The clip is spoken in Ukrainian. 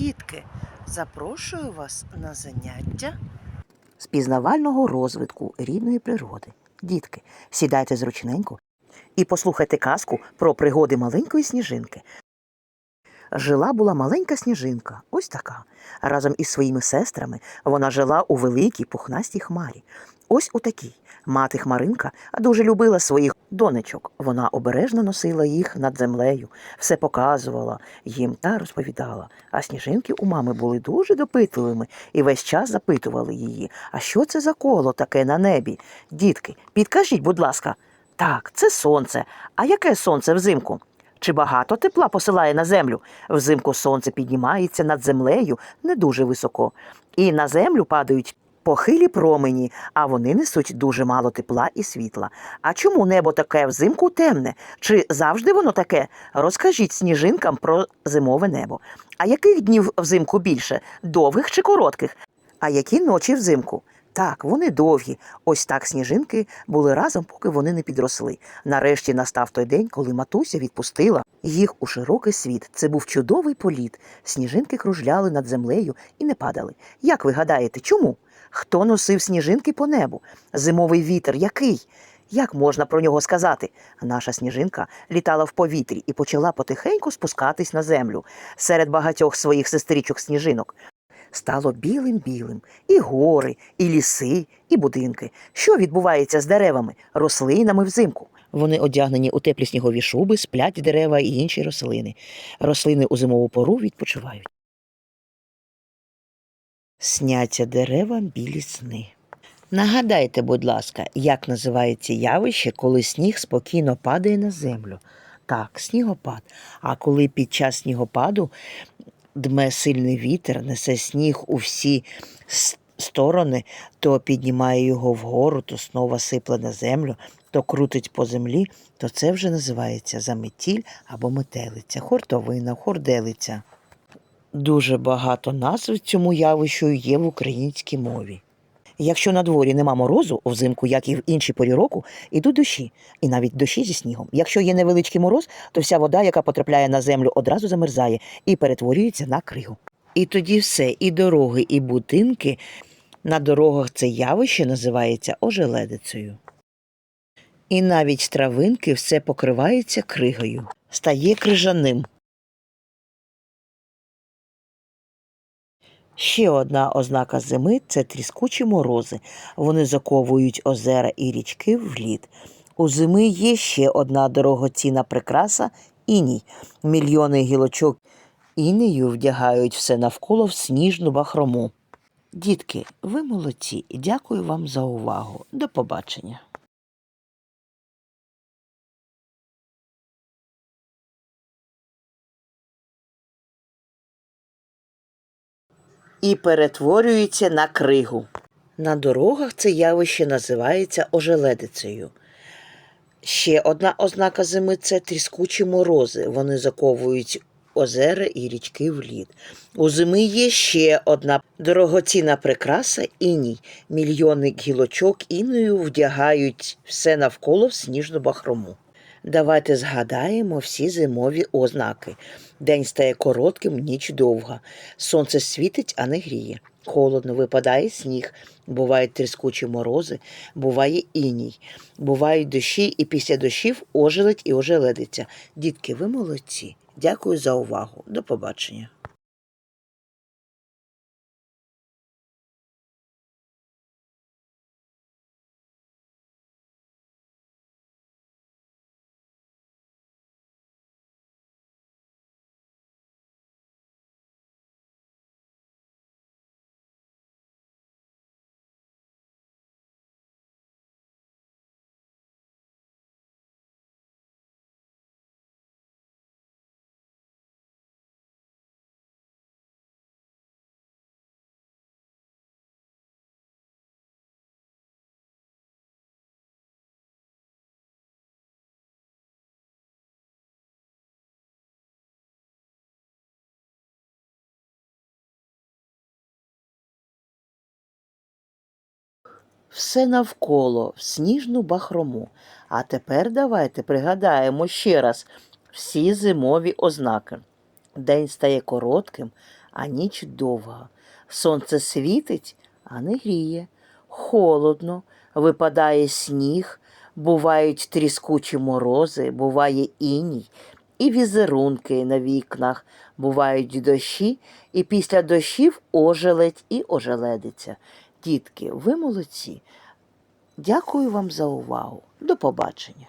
Дітки, запрошую вас на заняття. з пізнавального розвитку рідної природи. Дітки, сідайте зручненько і послухайте казку про пригоди маленької сніжинки. Жила була маленька сніжинка, ось така. Разом із своїми сестрами вона жила у великій пухнастій хмарі. Ось у такій. Мати Хмаринка дуже любила своїх донечок. Вона обережно носила їх над землею, все показувала їм та розповідала. А сніжинки у мами були дуже допитливими і весь час запитували її, а що це за коло таке на небі? Дітки, підкажіть, будь ласка, так, це сонце. А яке сонце взимку? Чи багато тепла посилає на землю? Взимку сонце піднімається над землею не дуже високо, і на землю падають похилі промені, а вони несуть дуже мало тепла і світла. А чому небо таке взимку темне? Чи завжди воно таке? Розкажіть сніжинкам про зимове небо. А яких днів взимку більше? Довгих чи коротких? А які ночі взимку? Так, вони довгі. Ось так сніжинки були разом, поки вони не підросли. Нарешті настав той день, коли матуся відпустила їх у широкий світ. Це був чудовий політ. Сніжинки кружляли над землею і не падали. Як ви гадаєте, чому? Хто носив сніжинки по небу? Зимовий вітер який? Як можна про нього сказати? Наша сніжинка літала в повітрі і почала потихеньку спускатись на землю серед багатьох своїх сестричок сніжинок. Стало білим-білим і гори, і ліси, і будинки. Що відбувається з деревами, рослинами взимку? Вони одягнені у теплі снігові шуби, сплять дерева і інші рослини. Рослини у зимову пору відпочивають. Сняться деревам білі сни. Нагадайте, будь ласка, як називається явище, коли сніг спокійно падає на землю? Так, снігопад. А коли під час снігопаду дме сильний вітер, несе сніг у всі сторони, то піднімає його вгору, то знову сипле на землю, то крутить по землі, то це вже називається заметіль або метелиця, хортовина, хорделиця. Дуже багато назв цьому явищу є в українській мові. Якщо на дворі нема морозу взимку, як і в інші порі року, ідуть дощі, і навіть дощі зі снігом. Якщо є невеличкий мороз, то вся вода, яка потрапляє на землю, одразу замерзає і перетворюється на кригу. І тоді все, і дороги, і будинки на дорогах це явище називається ожеледицею. І навіть травинки все покривається кригою, стає крижаним. Ще одна ознака зими це тріскучі морози. Вони заковують озера і річки в лід. У зими є ще одна дорогоцінна прикраса іній. Мільйони гілочок інею вдягають все навколо в сніжну бахрому. Дітки, ви молодці. Дякую вам за увагу. До побачення. І перетворюється на кригу. На дорогах це явище називається ожеледицею. Ще одна ознака зими це тріскучі морози. Вони заковують озера і річки в лід. У зими є ще одна дорогоцінна прикраса іній. Мільйони гілочок іною вдягають все навколо в сніжну бахрому. Давайте згадаємо всі зимові ознаки. День стає коротким, ніч довга. Сонце світить, а не гріє. Холодно випадає сніг, бувають тріскучі морози, буває іній, бувають дощі, і після дощів ожеледь і ожеледиться. Дітки, ви молодці. Дякую за увагу. До побачення. Все навколо в сніжну бахрому. А тепер давайте пригадаємо ще раз всі зимові ознаки. День стає коротким, а ніч довга. Сонце світить, а не гріє. Холодно, випадає сніг, бувають тріскучі морози, буває іній, і візерунки на вікнах, бувають дощі, і після дощів ожеледь і ожеледиться. Дітки, ви молодці. Дякую вам за увагу. До побачення.